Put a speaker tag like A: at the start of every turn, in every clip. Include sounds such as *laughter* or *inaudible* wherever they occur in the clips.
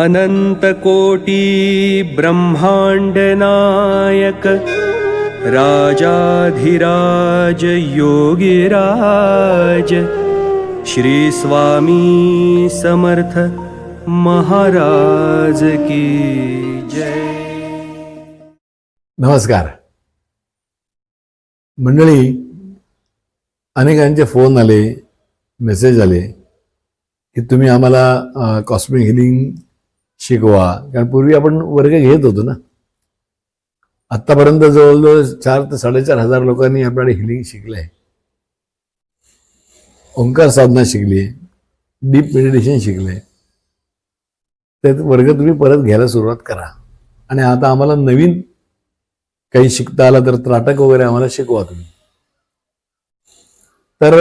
A: अनन्तकोटि ब्रह्माण्डनायक राजाधिराज योगिराज श्रीस्वामी समर्थ महाराज की जय।
B: नमस्कार। मंडळी अनेकांचे फोन आले मेसेज आले की तुम्ही आम्हाला कॉस्मिक हिलिंग शिकवा. कारण पूर्वी आपण वर्ग घेत होतो ना. आत्तापर्यंत जवळजवळ चार ते साडेचार हजार लोकांनी आपल्याकडे हिलिंग शिकलं आहे ओंकार साधना शिकली आहे डीप मेडिटेशन शिकलं आहे ते वर्ग तुम्ही परत घ्यायला सुरुवात करा. आणि आता आम्हाला नवीन काही शिकता आला तर त्राटक वगैरे आम्हाला शिकवा तुम्ही. तर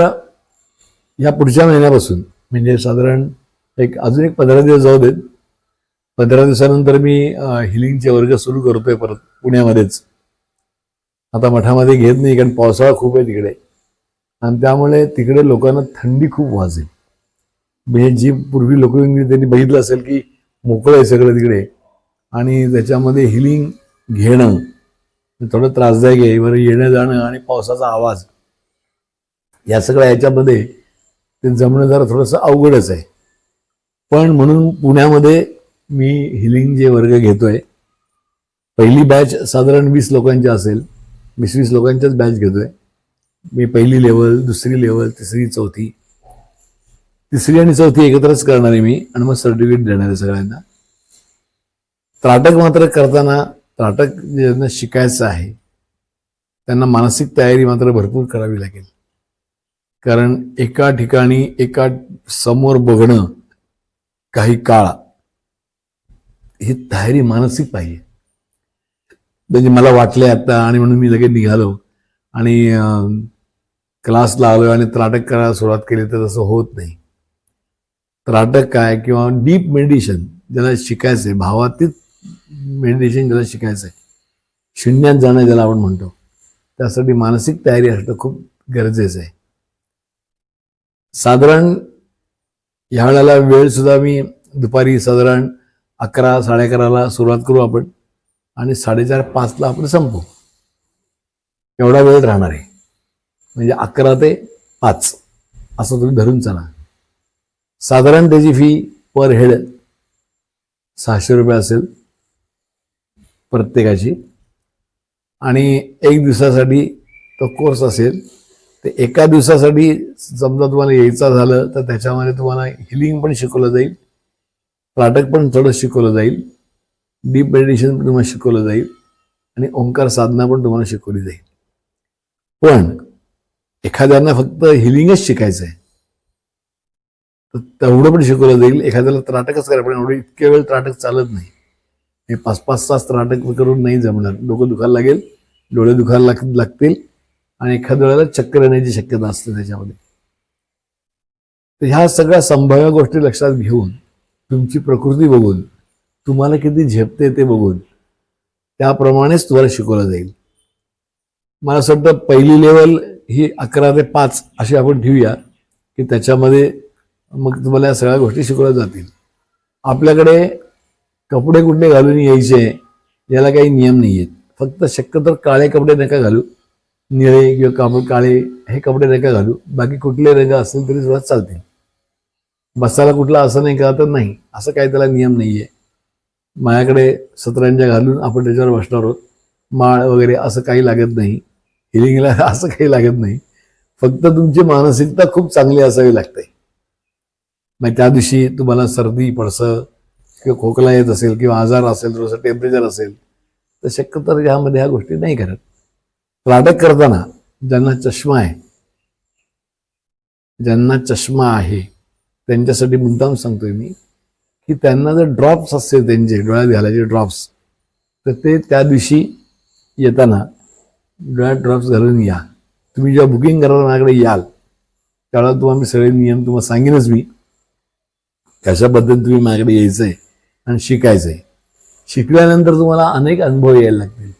B: या पुढच्या महिन्यापासून म्हणजे साधारण एक अजून एक पंधरा दिवस जाऊ देत. पंधरा दिवसानंतर मी हिलिंगचे वर्ग सुरू करतोय परत पुण्यामध्येच. आता मठामध्ये घेत नाही कारण पावसाळा खूप आहे तिकडे. आणि त्यामुळे तिकडे लोकांना थंडी खूप वाजेल. म्हणजे जी पूर्वी लोक त्यांनी बघितलं असेल की मोकळं आहे सगळं तिकडे. आणि त्याच्यामध्ये हिलिंग घेणं थोडं त्रासदायक आहे. बरं येणं जाणं आणि पावसाचा आवाज. या सगळ्या याच्यामध्ये ते जमणं जरा थोडंसं अवघडच आहे. पण म्हणून पुण्यामध्ये मी हिलिंग जे वर्ग घेतोय पहिली बॅच साधारण वीस लोकांची असेल वीस वीस लोकांच्याच बॅच घेतोय. मी पहिली लेवल दुसरी लेवल तिसरी चौथी. तिसरी आणि चौथी एकत्रच करणार आहे मी आणि मग सर्टिफिकेट देणार आहे सगळ्यांना. त्राटक मात्र करताना त्राटक ज्यांना शिकायचं आहे त्यांना मानसिक तयारी मात्र भरपूर करावी लागेल. कारण एका ठिकाणी एका समोर बघणं काही काळ ही तयारी मानसिक पाहिजे. म्हणजे मला वाटले आता आणि म्हणून मी लगेच निघालो. आणि क्लासला आलो आणि त्राटक करायला सुरुवात केली तर तसं होत नाही. त्राटक काय किंवा डीप मेडिटेशन ज्याला शिकायचं आहे भावातीत मेडिटेशन ज्याला शिकायचं आहे शून्यात जाणं ज्याला आपण म्हणतो त्यासाठी मानसिक तयारी असणं खूप गरजेचं आहे. साधारण ह्या वेळेला वेळ सुद्धा मी दुपारी साधारण अकरा साडे अकराला सुरुवात करू आपण आणि साडेचार पाचला आपण संपू. एवढा वेळ राहणार आहे. म्हणजे अकरा ते पाच. असं तुम्ही धरून चला. साधारण त्याची फी पर हेड सहाशे रुपये असेल प्रत्येकाची. आणि एक दिवसासाठी तो कोर्स असेल ते एका दिवसासाठी समजा तुम्हाला यायचं झालं तर त्याच्यामध्ये तुम्हाला हिलिंग पण शिकवलं जाईल. त्राटक पण थोडं शिकवलं जाईल डीप मेडिटेशन पण तुम्हाला शिकवलं जाईल आणि ओंकार साधना पण तुम्हाला शिकवली जाईल. पण एखाद्यांना फक्त हिलिंगच शिकायचं आहे तर तेवढं पण शिकवलं जाईल एखाद्याला त्राटकच करायला पण एवढं इतक्या वेळ त्राटक चालत नाही. हे पाच पाच तास त्राटक करून नाही जमणार. डोकं दुखायला लागेल डोळे दुखायला लाग लागतील आणि एखाद्या वेळेला चक्कर येण्याची शक्यता असते त्याच्यामध्ये. तर ह्या सगळ्या संभाव्य गोष्टी लक्षात घेऊन तुमची प्रकृती बघून तुम्हाला किती झेपते ते बघून त्याप्रमाणेच तुम्हाला शिकवलं जाईल. मला असं वाटतं पहिली लेवल ही अकरा ते पाच अशी आपण ठेवूया की त्याच्यामध्ये मग तुम्हाला या सगळ्या गोष्टी शिकवल्या जातील. आपल्याकडे कपडे कुठले घालून यायचे याला काही नियम नाही आहेत फक्त शक्यतो काळे कपडे नका घालू निळे किंवा कापड काळे हे कपडे नका घालू बाकी कुठले रंग असतील तरी सुद्धा चालतील. बसायला कुठला असं नाही का तर नाही. असं काही त्याला नियम नाही आहे माझ्याकडे सतरांच्या घालून आपण त्याच्यावर बसणार आहोत. माळ वगैरे असं काही लागत नाही. हिलिंगला *laughs* असं काही लागत नाही. फक्त तुमची मानसिकता खूप चांगली असावी लागते. मग त्या दिवशी तुम्हाला सर्दी पडसं किंवा खोकला येत असेल किंवा आजार असेल थोडंसं टेम्परेचर असेल तर शक्यतो ह्यामध्ये ह्या गोष्टी नाही करत. त्राटक करताना ज्यांना चष्मा आहे ज्यांना चष्मा आहे त्यांच्यासाठी मुद्दाम सांगतोय मी की त्यांना जर ड्रॉप्स असतील त्यांचे डोळ्यात घालायचे ड्रॉप्स तर ते त्या दिवशी येताना डोळ्यात ड्रॉप्स घालून या. तुम्ही जेव्हा बुकिंग करायला माझ्याकडे याल त्यावेळेला तुम्हाला मी सगळे नियम तुम्हाला सांगेनच मी. कशा पद्धतीने तुम्ही माझ्याकडे यायचं आहे आणि शिकायचं आहे शिकल्यानंतर तुम्हाला अनेक अनुभव यायला लागतील.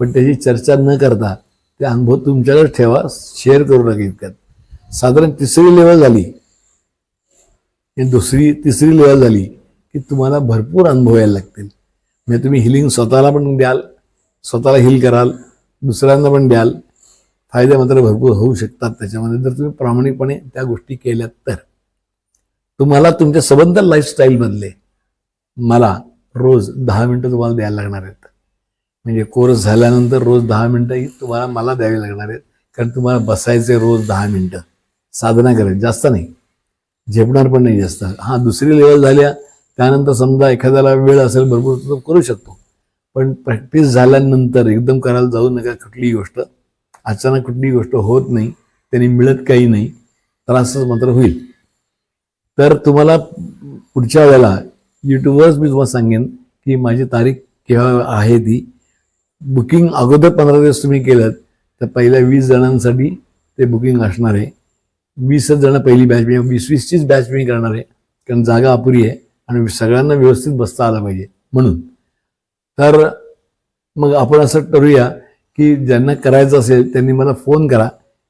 B: पण त्याची चर्चा न करता ते अनुभव तुमच्याकडे ठेवा शेअर करू नका इतक्यात. साधारण तिसरी लेवल झाली. हे दुसरी तिसरी लेवल झाली की तुम्हाला भरपूर अनुभव यायला लागतील. म्हणजे तुम्ही हिलिंग स्वतःला पण द्याल स्वतःला हिल कराल दुसऱ्यांना पण द्याल. फायदे मात्र भरपूर होऊ शकतात त्याच्यामध्ये. जर तुम्ही प्रामाणिकपणे त्या गोष्टी केल्यात तर. तुम्हाला तुमच्या सबंध लाईफस्टाईलमधले मला रोज दहा मिनटं तुम्हाला द्यायला लागणार आहेत. म्हणजे कोर्स झाल्यानंतर रोज दहा मिनटंही तुम्हाला मला द्यावी लागणार आहेत. कारण तुम्हाला बसायचे रोज दहा मिनटं. साधना करायची जास्त नाही. झेपणार पण नाही जास्त. हा दुसरी लेवल झाल्या त्यानंतर समजा एखाद्याला वेळ असेल भरपूर तो करू शकतो. पण प्रॅक्टिस झाल्यानंतर एकदम करायला जाऊ नका कुठलीही गोष्ट. अचानक कुठलीही गोष्ट होत नाही त्यांनी मिळत काही नाही त्रासच मात्र होईल. तर तुम्हाला पुढच्या वेळेला यूट्यूबवरच मी तुम्हाला सांगेन की माझी तारीख केव्हा आहे ती. बुकिंग अगोदर पंधरा दिवस तुम्ही केलं तर पहिल्या वीस जणांसाठी ते बुकिंग असणार आहे. वीसच जण पहिली बॅच मी वीस वीसचीच बॅच मी करणार आहे. कारण जागा अपुरी आहे आणि सगळ्यांना व्यवस्थित बसता आलं पाहिजे म्हणून. तर मग आपण असं करूया की ज्यांना करायचं असेल त्यांनी मला फोन करा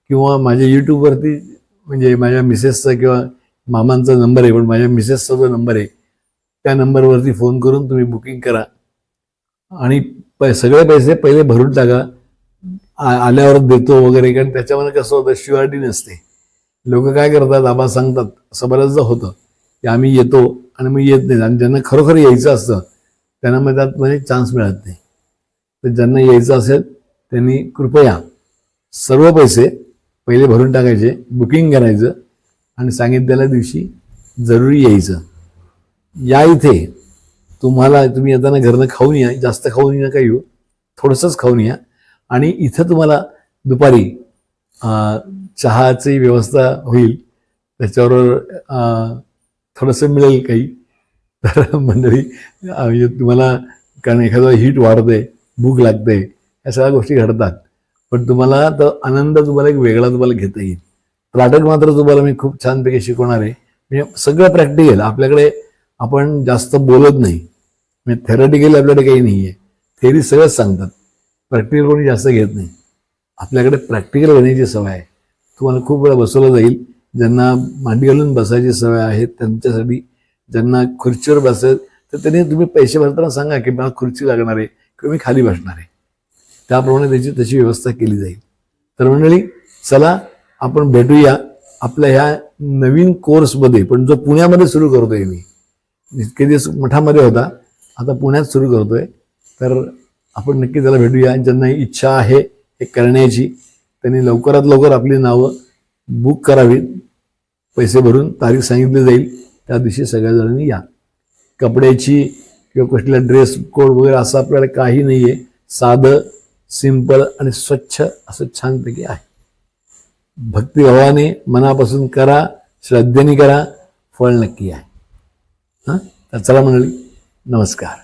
B: किंवा माझ्या यूट्यूबवरती म्हणजे माझ्या मिसेसचा किंवा मामांचा नंबर आहे पण माझ्या मिसेसचा जो नंबर आहे त्या नंबरवरती फोन करून तुम्ही बुकिंग करा. आणि पै सगळे पैसे पहिले भरून टाका. आ- आल्यावर देतो वगैरे कारण त्याच्यामध्ये कसं होतं शुअरिटी नसते. लोक काय करतात आबा सांगतात असं बऱ्याचदा होतं की आम्ही येतो आणि मग येत नाही आणि ज्यांना खरोखर यायचं असतं त्यांना मग त्यात म्हणजे चान्स मिळत नाही. तर ज्यांना यायचं असेल त्यांनी कृपया सर्व पैसे पहिले भरून टाकायचे बुकिंग करायचं आणि सांगितलेल्या दिवशी जरुरी यायचं. या इथे तुम्हाला तुम्ही येताना घरनं खाऊन या जास्त खाऊन नका येऊ हो, थोडंसंच खाऊन या. आणि इथं तुम्हाला दुपारी चहाची व्यवस्था होईल त्याच्यावर थोडंसं मिळेल काही तर मंडळी म्हणजे तुम्हाला कारण एखादा हीट वाढते भूक लागते या सगळ्या गोष्टी घडतात पण तुम्हाला तर आनंद तुम्हाला एक वेगळा तुम्हाला घेता येईल नाटक मात्र तुम्हाला मी खूप छानपैकी शिकवणार आहे म्हणजे सगळं प्रॅक्टिकल आपल्याकडे आपण जास्त बोलत नाही म्हणजे थेरॅटिकली आपल्याकडे काही नाही आहे थेरी सगळंच सांगतात प्रॅक्टिकल कोणी जास्त घेत नाही आपल्याकडे प्रॅक्टिकल घेण्याची सवय आहे. तुम्हाला खूप वेळा बसवलं जाईल. ज्यांना मांडी घालून बसायची सवय आहे त्यांच्यासाठी ज्यांना खुर्चीवर बसेल तर त्यांनी तुम्ही पैसे भरताना सांगा की मला खुर्ची लागणार आहे किंवा मी खाली बसणार आहे. त्याप्रमाणे त्याची तशी व्यवस्था केली जाईल. तर मंडळी चला आपण भेटूया आपल्या ह्या नवीन कोर्समध्ये पण जो पुण्यामध्ये सुरू करतोय मी. इतके दिवस मठामध्ये होता. आता पुण्यात सुरू करतोय. तर आपण नक्की त्याला भेटूया. ज्यांना इच्छा आहे हे करण्याची त्यांनी लवकरात लवकर आपली नावं बुक करावीत. पैसे भरून तारीख सांगितली जाईल. त्या दिवशी सगळ्या जणांनी या. कपड्याची किंवा कुठल्या ड्रेस कोड वगैरे असं आपल्याला काही नाही आहे साधं सिंपल आणि स्वच्छ असं छानपैकी आहे. भक्तिभावाने मनापासून करा श्रद्धेने करा फळ नक्की आहे. हां? तर चला म्हणाली नमस्कार.